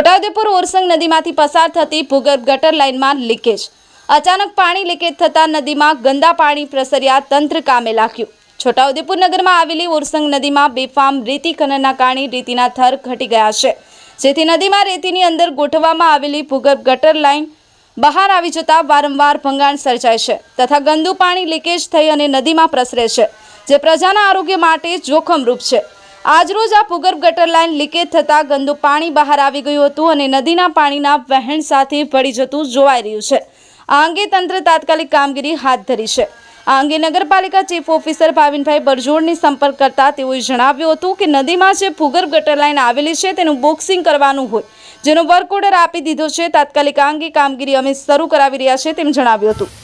છોટાઉદેપુર ઓરસંગ નદીમાંથી પસાર થતી ભૂગર્ભ ગટર લાઇનમાં લીકેજ. અચાનક પાણી લીકેજ થતાં નદીમાં ગંદા પાણી પ્રસર્યા તંત્ર કામે લાગ્યું. છોટાઉદેપુર નગરમાં આવેલી ઓરસંગ નદીમાં બેફામ રેતી ખનનના કારણે રેતીના થર ઘટી ગયા છે. જેથી નદીમાં રેતીની અંદર ગોઠવવામાં આવેલી ભૂગર્ભ ગટર લાઇન બહાર આવી જતાં વારંવાર ભંગાણ સર્જાય છે તથા ગંદુ પાણી લીકેજ થઈ અને નદીમાં પ્રસરે છે, જે પ્રજાના આરોગ્ય માટે જોખમરૂપ છે. આજરોજ આ ભૂગર્ભ ગટર લાઇન લીકેજ થતાં ગંદુ પાણી બહાર આવી ગયું હતું અને નદીના પાણીના વહેણ સાથે ભળી જતું જોવાઈ રહ્યું છે. આ અંગે તંત્ર તાત્કાલિક કામગીરી હાથ ધરી છે. આ અંગે નગરપાલિકા ચીફ ઓફિસર ભાવિનભાઈ બરજોડની સંપર્ક કરતા તેઓએ જણાવ્યું હતું કે નદીમાં જે ભૂગર્ભ ગટર લાઇન આવેલી છે તેનું બોક્સિંગ કરવાનું હોય. જેનો વર્ક ઓર્ડર આપી દીધો છે. તાત્કાલિક આ અંગે કામગીરી અમે શરૂ કરાવી રહ્યા છે તેમ જણાવ્યું હતું.